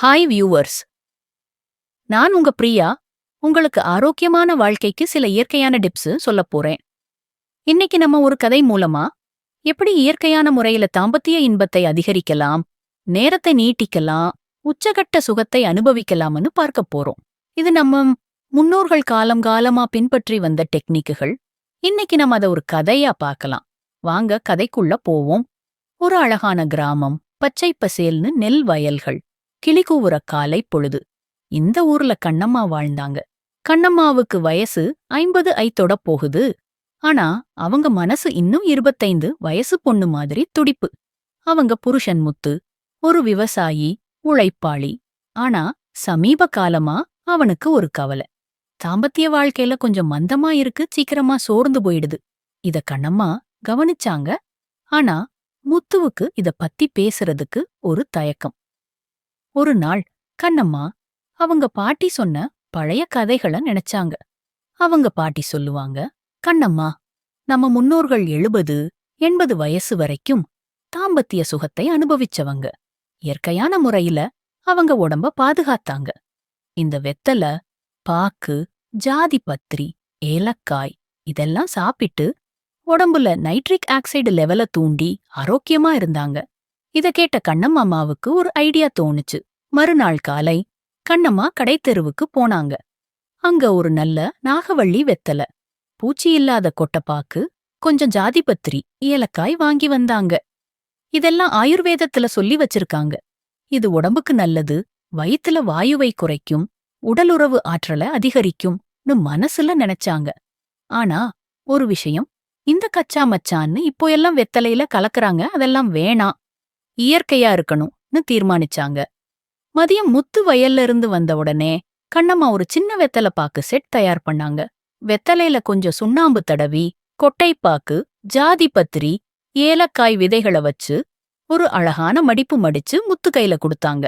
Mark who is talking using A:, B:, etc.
A: Hi viewers நான் உங்க பிரியா. உங்களுக்கு ஆரோக்கியமான வாழ்க்கைக்கு சில இயற்கையான டிப்ஸ் சொல்லப் போறேன். இன்னைக்கு நம்ம ஒரு கதை மூலமா எப்படி இயற்கையான முறையில தாம்பத்திய இன்பத்தை அதிகரிக்கலாம் நேரத்தை நீட்டிக்கலாம் உச்சகட்ட சுகத்தை அனுபவிக்கலாம்னு பார்க்க போறோம். இது நம்ம முன்னோர்கள் காலம் காலமா பின்பற்றி வந்த டெக்னிக்குகள். இன்னைக்கு நம்ம அதை ஒரு கதையா பார்க்கலாம். வாங்க கதைக்குள்ள போவோம். ஒரு அழகான கிராமம் பச்சை பசேல்னு நெல் வயல்கள். கிளிகூவுற காலை பொழுது. இந்த ஊர்ல கண்ணம்மா வாழ்ந்தாங்க. கண்ணம்மாவுக்கு வயசு ஐம்பது ஐத்தொட போகுது. ஆனா அவங்க மனசு இன்னும் இருபத்தைந்து வயசு பொண்ணு மாதிரி துடிப்பு. அவங்க புருஷன் முத்து ஒரு விவசாயி உழைப்பாளி. ஆனா சமீப காலமா அவனுக்கு ஒரு கவலை. தாம்பத்திய வாழ்க்கையில கொஞ்சம் மந்தமா இருக்கு சீக்கிரமா சோர்ந்து போயிடுது. இத கண்ணம்மா கவனிச்சாங்க. ஆனா முத்துவுக்கு இத பத்தி பேசுறதுக்கு ஒரு தயக்கம். ஒரு நாள் கண்ணம்மா அவங்க பாட்டி சொன்ன பழைய கதைகளை நினைச்சாங்க. அவங்க பாட்டி சொல்லுவாங்க கண்ணம்மா நம்ம முன்னோர்கள் எழுபது எண்பது வயசு வரைக்கும் தாம்பத்திய சுகத்தை அனுபவிச்சவங்க. இயற்கையான முறையில அவங்க உடம்ப பாதுகாத்தாங்க. இந்த வெத்தல பாக்கு ஜாதி பத்திரி ஏலக்காய் இதெல்லாம் சாப்பிட்டு உடம்புல நைட்ரிக் ஆக்சைடு லெவல தூண்டி ஆரோக்கியமா இருந்தாங்க. இத கேட்ட கண்ணம்மாவுக்கு ஒரு ஐடியா தோணுச்சு. மறுநாள் காலை கண்ணம்மா கடைத்தெருவுக்கு போனாங்க. அங்க ஒரு நல்ல நாகவள்ளி வெத்தல பூச்சி இல்லாத கொட்டப்பாக்கு கொஞ்சம் ஜாதிபத்திரி ஏலக்காய் வாங்கி வந்தாங்க. இதெல்லாம் ஆயுர்வேதத்துல சொல்லி வச்சிருக்காங்க. இது உடம்புக்கு நல்லது வயித்துல வாயுவை குறைக்கும் உடலுறவு ஆற்றல அதிகரிக்கும்னு மனசுல நினைச்சாங்க. ஆனா ஒரு விஷயம் இந்த கச்சா மச்சான்னு இப்போ எல்லாம் வெத்தலையில கலக்கறாங்க அதெல்லாம் வேணாம். இயற்கையா இருக்கணும்னு தீர்மானிச்சாங்க. மதியம் முத்து வயல்ல இருந்து வந்த உடனே கண்ணம்மா ஒரு சின்ன வெத்தலை பாக்கு செட் தயார் பண்ணாங்க. வெத்தலையில கொஞ்சம் சுண்ணாம்பு தடவி கொட்டைப்பாக்கு ஜாதி பத்திரி ஏலக்காய் விதைகளை வச்சு ஒரு அழகான மடிப்பு மடிச்சு முத்து கையில கொடுத்தாங்க.